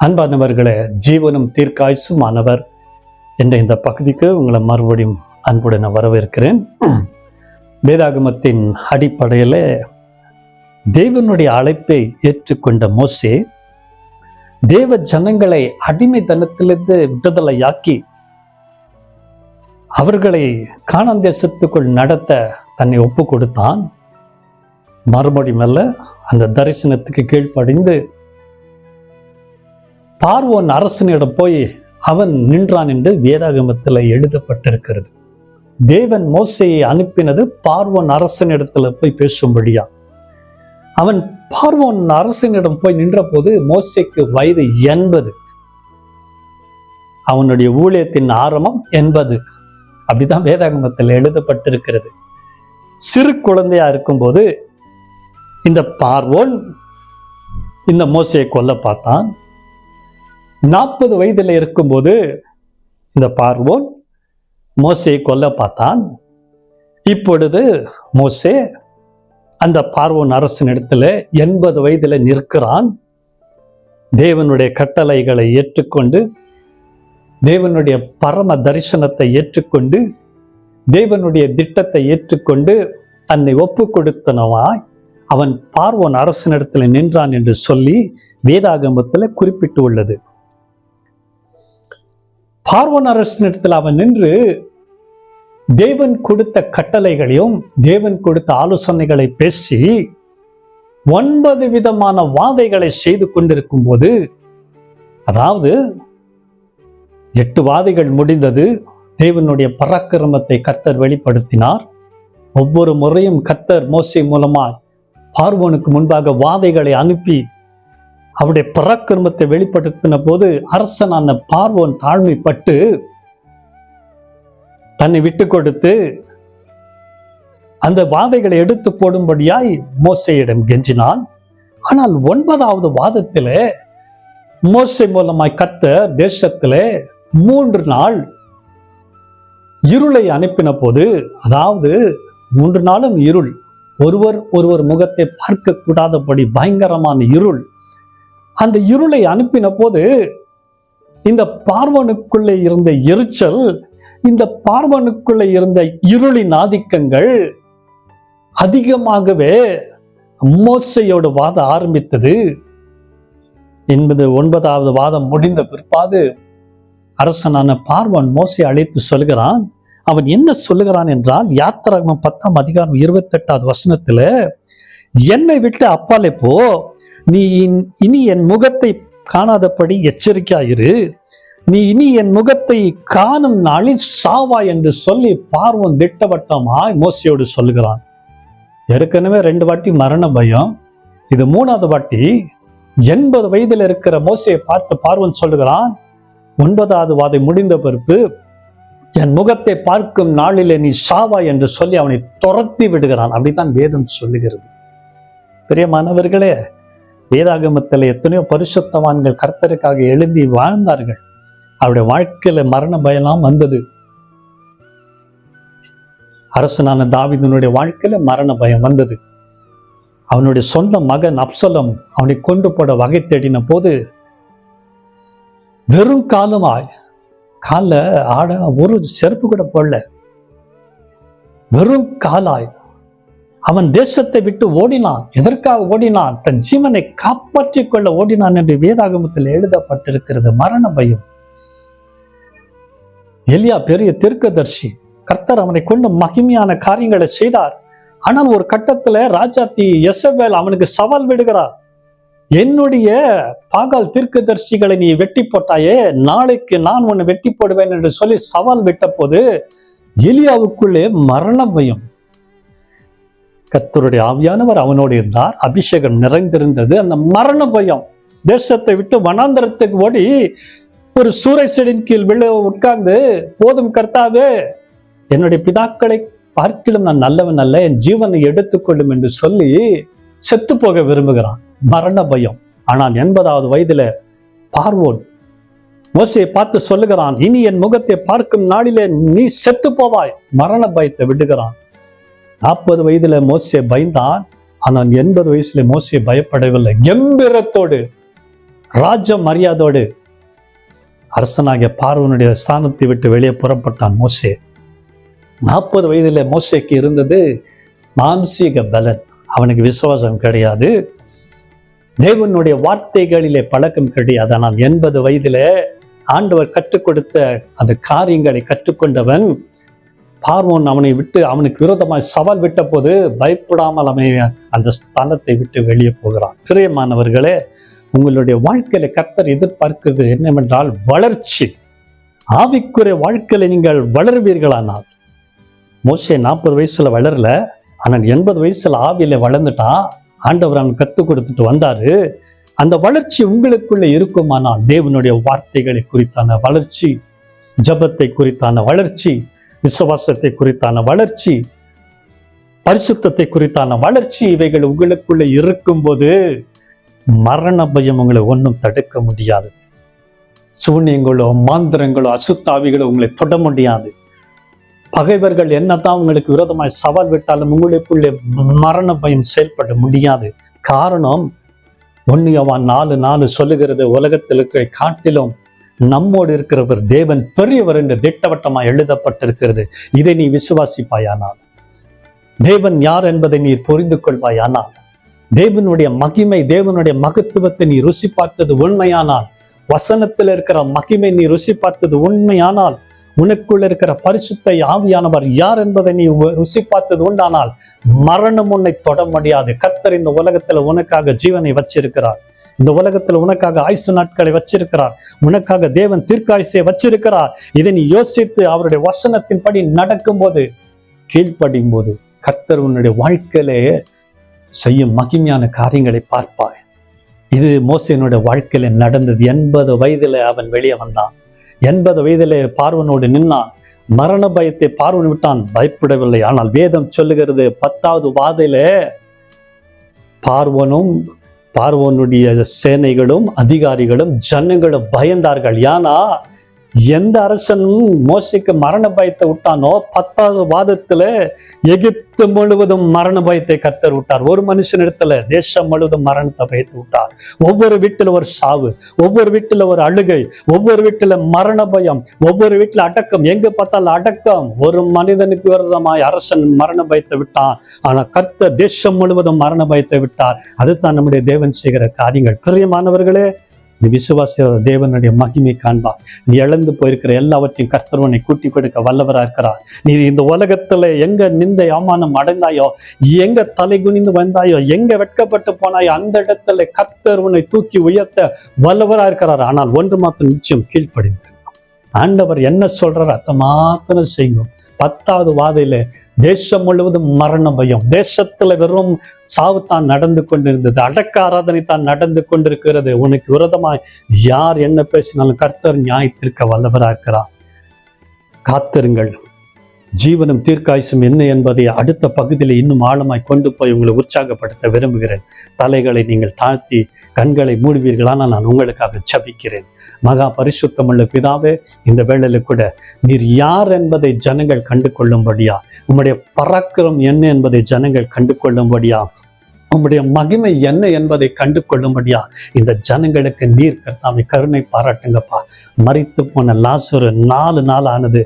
அன்பானவர்களே ஜீவனும் தீர்க்காயுசுமானவர் என்ற இந்த பகுதிக்கு உங்களை மறுபடியும் அன்புடன் நான் வரவேற்கிறேன். வேதாகமத்தின் அடிப்படையில் தேவனுடைய அழைப்பை ஏற்றுக்கொண்ட மோசே தேவ ஜனங்களை அடிமைத்தனத்திலிருந்து விடுதலையாக்கி அவர்களை காணந்தேசத்துக்குள் நடத்த தன்னை ஒப்பு கொடுத்தான் மறுபடியும் அல்ல அந்த தரிசனத்துக்கு கீழ்ப்படிந்து பார்வோன் அரசனிடம் போய் அவன் நின்றான் என்று வேதாகமத்தில் எழுதப்பட்டிருக்கிறது. தேவன் மோசையை அனுப்பினது பார்வோன் அரசனிடத்துல போய் பேசும்படியா? அவன் பார்வோன் அரசனிடம் போய் நின்றபோது மோசைக்கு வயது எண்பது. அவனுடைய ஊழியத்தின் ஆரம்பம் எண்பது. அப்படிதான் வேதாகமத்தில் எழுதப்பட்டிருக்கிறது. சிறு குழந்தையா இருக்கும்போது இந்த பார்வோன் இந்த மோசையை கொல்ல பார்த்தான். நாற்பது வயதில் இருக்கும்போது இந்த பார்வோன் மோசையை கொல்ல பார்த்தான். இப்பொழுது மோசே அந்த பார்வோன் அரசின் இடத்துல எண்பது வயதில் நிற்கிறான். தேவனுடைய கட்டளைகளை ஏற்றுக்கொண்டு தேவனுடைய பரம தரிசனத்தை ஏற்றுக்கொண்டு தேவனுடைய திட்டத்தை ஏற்றுக்கொண்டு தன்னை ஒப்பு கொடுத்தனவாய் அவன் பார்வோன் அரசனிடத்தில் நின்றான் என்று சொல்லி வேதாகமத்தில் குறிப்பிட்டு உள்ளது. பார்வோன் அரசனிடத்தில் அவன் நின்று தேவன் கொடுத்த கட்டளைகளையும் தேவன் கொடுத்த ஆலோசனைகளை பேசி ஒன்பது விதமான வாதைகளை செய்து கொண்டிருக்கும் போது அதாவது எட்டு வாதைகள் முடிந்தது தேவனுடைய பராக்கிரமத்தை கர்த்தர் வெளிப்படுத்தினார். ஒவ்வொரு முறையும் கர்த்தர் மோசை மூலமாய் பார்வோனுக்கு முன்பாக வாதைகளை அனுப்பி அவருடைய பராக்கிரமத்தை வெளிப்படுத்தின போது அரசனான பார்வோன் தாழ்மைப்பட்டு தன்னை விட்டு கொடுத்து அந்த வாதைகளை எடுத்து போடும்படியாய் மோசையிடம் கெஞ்சினான். ஆனால் ஒன்பதாவது வாதத்திலே மோசை மூலமாய் கர்த்தர் தேசத்தில் மூன்று நாள் இருளை அனுப்பின போது அதாவது மூன்று நாளும் இருள் ஒருவர் ஒருவர் முகத்தை பார்க்க கூடாதபடி பயங்கரமான இருள் அந்த இருளை அனுப்பின போது இந்த பார்வனுக்குள்ளே இருந்த எரிச்சல் இந்த பார்வனுக்குள்ளே இருந்த இருளின் ஆதிக்கங்கள் அதிகமாகவே மோசையோடு வாதம் ஆரம்பித்தது. என்பது ஒன்பதாவது வாதம் முடிந்த பிற்பாடு அரசனான பார்வன் மோசை அழைத்து சொல்கிறான். அவன் என்ன சொல்லுகிறான் என்றால் யாத்திராகமம் பத்தாம் அதிகாரம் இருபத்தெட்டாவது வசனத்தில் என்னை விட்டு அப்பாலே போ நீ இன்- இனி என் முகத்தை காணாதபடி எச்சரிக்கையாயிரு. நீ இனி என் முகத்தை காணும் நாளில் சாவா என்று சொல்லி பார்வன் திட்டவட்டமாய் மோசியோடு சொல்லுகிறான். ஏற்கனவே ரெண்டு வாட்டி மரண பயம். இது மூணாவது வாட்டி. எண்பது வயதில் இருக்கிற மோசையை பார்த்து பார்வன் சொல்லுகிறான் ஒன்பதாவது வாதை முடிந்த பிறப்பு என் முகத்தை பார்க்கும் நாளிலே நீ சாவா என்று சொல்லி அவனை துரத்தி விடுகிறான். அப்படித்தான் வேதம் சொல்லுகிறது. பிரியமானவர்களே வேதாகமத்தில் எத்தனையோ பரிசுத்தவான்கள் கர்த்தருக்காக எழுதி வாழ்ந்தார்கள். அவருடைய வாழ்க்கையில மரண பயம்லாம் வந்தது. அரசனான தாவிதனுடைய வாழ்க்கையில மரண பயம் வந்தது. அவனுடைய சொந்த மகன் அப்சலம் அவனை கொண்டு போட வகை தேடின போது வெறும் காலமாய் கால ஆட ஒரு செருப்பு கூட போடல. வெறும் காலாய் அவன் தேசத்தை விட்டு ஓடினான். எதற்காக ஓடினான்? தன் ஜீவனை காப்பாற்றிக் கொள்ள ஓடினான் என்று வேதாகமத்தில் எழுதப்பட்டிருக்கிறது. மரண பயம். எலியா பெரிய தீர்க்கதர்சி. கர்த்தர் அவனை கொண்டு மகிமையான காரியங்களை செய்தார். ஆனால் ஒரு கட்டத்துல ராஜாத்தி எசபேல் அவனுக்கு சவால் விடுகிறார். என்னுடைய பாகால் தீர்க்கதர்சிகளை நீ வெட்டி போட்டாயே நாளைக்கு நான் உன்னை வெட்டி போடுவேன் என்று சொல்லி சவால் விட்ட போது எலியாவுக்குள்ளே மரண பயம். கத்தருடைய ஆவியானவர் அவனோடு இருந்தார். அபிஷேகம் நிறைந்திருந்தது. அந்த மரண பயம் தேசத்தை விட்டு வனாந்தரத்துக்கு ஓடி ஒரு சூறை செடியின் கீழ் விழ உட்கார்ந்து போதும் கர்த்தாவே என்னுடைய பிதாக்களை பார்க்கிலும் நான் நல்லவன் அல்ல. என் ஜீவனை எடுத்துக்கொள்ளும் என்று சொல்லி செத்து போக விரும்புகிறான். மரண பயம். ஆனால் எண்பதாவது வயதுல பார்வோன் மோசையை பார்த்து சொல்லுகிறான் இனி என் முகத்தை பார்க்கும் நாளிலே நீ செத்து போவாய். மரண பயத்தை விடுகிறான். நாற்பது வயதுல மோசே பயந்தான். ஆனால் எண்பது வயசுல மோசே பயப்படவில்லை. கம்பீரத்தோடு ராஜ மரியாதையோடு அரசனாகிய பார்வனுடைய ஸ்தானத்தை விட்டு வெளியே புறப்பட்டான் மோசே. நாற்பது வயதில் மோசேக்கு இருந்தது மாம்சீக பலன். அவனுக்கு விசுவாசம் கிடையாது. தேவனுடைய வார்த்தைகளிலே பழக்கம் கிடையாது. ஆனால் எண்பது வயதிலே ஆண்டவர் கற்றுக் கொடுத்த அந்த காரியங்களை கற்றுக்கொண்டவன் பார்வோன் அவனை விட்டு அவனுக்கு விரோதமாய் சவால் விட்ட போது பயப்படாமல் அவன் அந்த ஸ்தலத்தை விட்டு வெளியே போகிறான். பிரியமானவர்களே உங்களுடைய வாழ்க்கையில கர்த்தர் எதிர்பார்க்கிறது என்னவென்றால் வளர்ச்சி. ஆவிக்குரிய வாழ்க்கையில நீங்கள் வளர்வீர்களானால். மோசே நாற்பது வயசுல வளரல ஆனால் எண்பது வயசுல ஆவியில வளர்ந்துட்டான். ஆண்டவர் அவன் கற்றுக் கொடுத்துட்டு வந்தாரு. அந்த வளர்ச்சி உங்களுக்குள்ள இருக்குமானால் தேவனுடைய வார்த்தைகளை குறித்தான வளர்ச்சி ஜபத்தை குறித்தான வளர்ச்சி விசுவாசத்தை குறித்தான வளர்ச்சி பரிசுத்தத்தை குறித்தான வளர்ச்சி இவைகள் உங்களுக்குள்ள இருக்கும்போது மரண பயம் உங்களை ஒன்றும் தடுக்க முடியாது. சூன்யங்களோ மாந்திரங்களோ அசுத்தாவிகளோ உங்களை தொட முடியாது. பகைவர்கள் என்னதான் உங்களுக்கு விரோதமாய் சவால் விட்டாலும் உங்களுக்குள்ளே மரண பயம் செயல்பட முடியாது. காரணம் ஒன்னியவான் நாலு நாலு சொல்லுகிறது உலகத்தில் இருக்கிற காட்டிலும் நம்மோடு இருக்கிறவர் தேவன் பெரியவர் என்று திட்டவட்டமாக எழுதப்பட்டிருக்கிறது. இதை நீ விசுவாசிப்பாயானால். தேவன் யார் என்பதை நீ புரிந்து கொள்வாயானால். தேவனுடைய மகிமை தேவனுடைய மகத்துவத்தை நீ ருசி பார்த்தது உண்மையானால். வசனத்தில் இருக்கிற மகிமை நீ ருசி பார்த்தது உண்மையானால். உனக்குள்ள இருக்கிற பரிசுத்த ஆவியானவர் யார் என்பதை நீ ருசி பார்த்தது உண்டானால். மரணம் உன்னை தொட முடியாது. கர்த்தர் இந்த உலகத்துல உனக்காக ஜீவனை வச்சிருக்கிறார். இந்த உலகத்தில் உனக்காக ஆயுசு நாட்களை வச்சிருக்கிறார். உனக்காக தேவன் தீர்க்காயுசை வச்சிருக்கிறார். இதை நீ யோசித்து அவருடைய வசனத்தின்படி நடக்கும்போது கீழ்ப்படியும் போது கர்த்தர் உன்னுடைய வாழ்க்கையிலே செய்யும் மகிமையான காரியங்களை பார்ப்பாய் இது மோசையனுடைய வாழ்க்கையில நடந்தது. எண்பது வயதுல அவன் வெளியே வந்தான். எண்பது வயதிலே பார்வனோடு நின்னான். மரண பயத்தை பார்வன் விட்டான். பயப்படவில்லை. ஆனால் வேதம் சொல்லுகிறது பத்தாவது வாதையில பார்வனும் பார்வோனுடைய சேனைகளும் அதிகாரிகளும் ஜனங்களும் பயந்தார்கள். ஏன்னா எந்த அரசனும் மோசைக்கு மரண பயத்தை விட்டானோ பத்தாவது வாதத்துல எகிப்து முழுவதும் மரண பயத்தை கத்தர் விட்டார். ஒரு மனுஷனிடத்துல தேசம் முழுவதும் மரணத்தை பயத்து விட்டார். ஒவ்வொரு வீட்டுல ஒரு சாவு ஒவ்வொரு வீட்டுல ஒரு அழுகை ஒவ்வொரு வீட்டுல மரண பயம் ஒவ்வொரு வீட்டுல அடக்கம். எங்க பார்த்தாலும் அடக்கம். ஒரு மனிதனுக்கு விரதமாய் அரசன் மரண பயத்தை விட்டான். ஆனா கர்த்தர் தேசம் முழுவதும் மரண பயத்தை விட்டார். அதுதான் நம்முடைய தேவன் செய்கிற காரியங்கள். பிரியமானவர்களே இந்த விசுவாச தேவனுடைய மகிமை காண்பார். நீ இழந்து போயிருக்கிற எல்லாவற்றையும் கர்த்தர் உன்னை கூட்டி கொடுக்க வல்லவரா இருக்கிறார். நீ இந்த உலகத்துல எங்க நிந்த அவமானம் அடைந்தாயோ எங்க தலை குனிந்து வந்தாயோ எங்க வெட்கப்பட்டு போனாயோ அந்த இடத்துல கர்த்தர் உன்னை தூக்கி உயர்த்த வல்லவரா இருக்கிறார். ஆனால் ஒன்று மாத்திரம் நிச்சயம் கீழ்ப்படிந்து. ஆண்டவர் என்ன சொல்றார் அதை மாத்திரம் செய்யும் பத்தாவது வாதையில தேசம் முழுவதும் மரண பயம் தேசத்துல வெறும் சாவு தான் நடந்து கொண்டிருந்தது. அடக்க ஆராதனை தான் நடந்து கொண்டிருக்கிறது. உனக்கு விரோதமாய் யார் என்ன பேசினாலும் கர்த்தர் நியாயத்திற்க வல்லவரா இருக்கிறார் காத்திருங்கள். ஜீவனும் தீர்க்காயுசும் என்ன என்பதை அடுத்த பகுதியில் இன்னும் ஆழமாய் கொண்டு போய் உங்களை உற்சாகப்படுத்த விரும்புகிறேன். தலைகளை நீங்கள் தாழ்த்தி கண்களை மூடுவீர்களானால் நான் உங்களுக்காக ஜபிக்கிறேன். மகா பரிசுத்தமுள்ள பிதாவே இந்த வேளையில் கூட நீர் யார் என்பதை ஜனங்கள் கண்டு கொள்ளும்படியா உம்முடைய பராக்கிரம் என்ன என்பதை ஜனங்கள் கண்டு கொள்ளும்படியா உம்முடைய மகிமை என்ன என்பதை கண்டு கொள்ளும்படியா இந்த ஜனங்களுக்கு நீர் கர்த்தாவை கருணை பாராட்டுங்கப்பா. மறித்து போன லாசுரு நாலு நாள் ஆனது.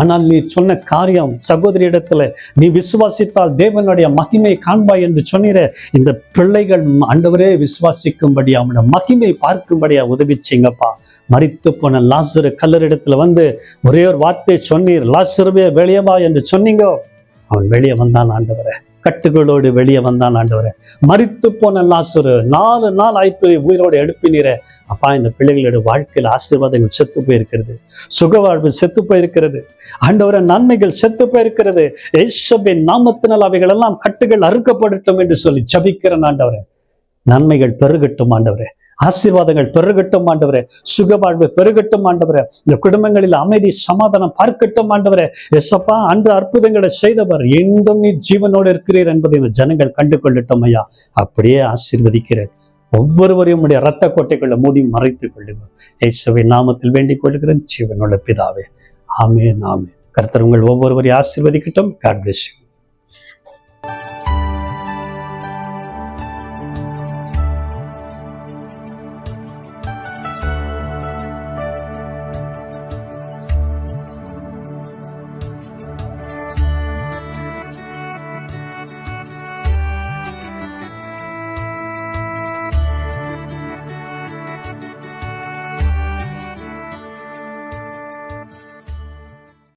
ஆனால் நீ சொன்ன காரியம் சகோதரியிடத்துல நீ விசுவாசித்தால் தேவனுடைய மகிமை காண்பாய் என்று சொன்னீர. இந்த பிள்ளைகள் ஆண்டவரே விசுவாசிக்கும்படியா அவனுடைய மகிமை பார்க்கும்படியா உதவிச்சிங்கப்பா மறித்து போன லாசுரு கல்லறிடத்துல வந்து ஒரே ஒரு வார்த்தை சொன்னீர். லாசுருவே வெளியவா என்று சொன்னீங்க. அவன் வெளியே வந்தான் ஆண்டவரை. கட்டுகளோடு வெளியே வந்தான் ஆண்டவரே. மறித்து போன லாசுரு நாலு நாள் ஆயிட்டு உயிரோடு எழுப்பினீரே. அப்பா இந்த பிள்ளைகளோட வாழ்க்கையில் ஆசீர்வாதங்கள் செத்து போயிருக்கிறது. சுக வாழ்வு செத்து போயிருக்கிறது. ஆண்டவரே நன்மைகள் செத்து போயிருக்கிறது. ஏசபின் நாமத்தினால் அவைகள் எல்லாம் கட்டுகள் அறுக்கப்படட்டும் என்று சொல்லி ஜபிக்கிறேன் ஆண்டவரே. நன்மைகள் பெருகட்டும் ஆண்டவரே. ஆசீர்வாதங்கள் பெருகட்டும் ஆண்டவரே. சுகவாழ்வு பெருகட்டும் ஆண்டவரே. இந்த குடும்பங்களில் அமைதி சமாதானம் பார்க்கட்டும் ஆண்டவரே. எசப்பா அன்று அற்புதங்களை செய்தவர் இன்றும் நீ ஜீவனோடு இருக்கிறீர் என்பதை இந்த ஜனங்கள் கண்டு கொள்ளட்டும் ஐயா. அப்படியே ஆசீர்வதிக்கிறேன். ஒவ்வொருவரையும் உடைய ரத்த கோட்டைக்குள்ள மூடி மறைத்துக் கொள்ளுங்கள். இயேசுவை நாமத்தில் வேண்டிக் கொள்கிறேன். ஜீவனுள்ள பிதாவே. ஆமே நாமே கர்த்தர் உங்கள் ஒவ்வொருவரையும் ஆசீர்வதிக்கட்டும். God bless you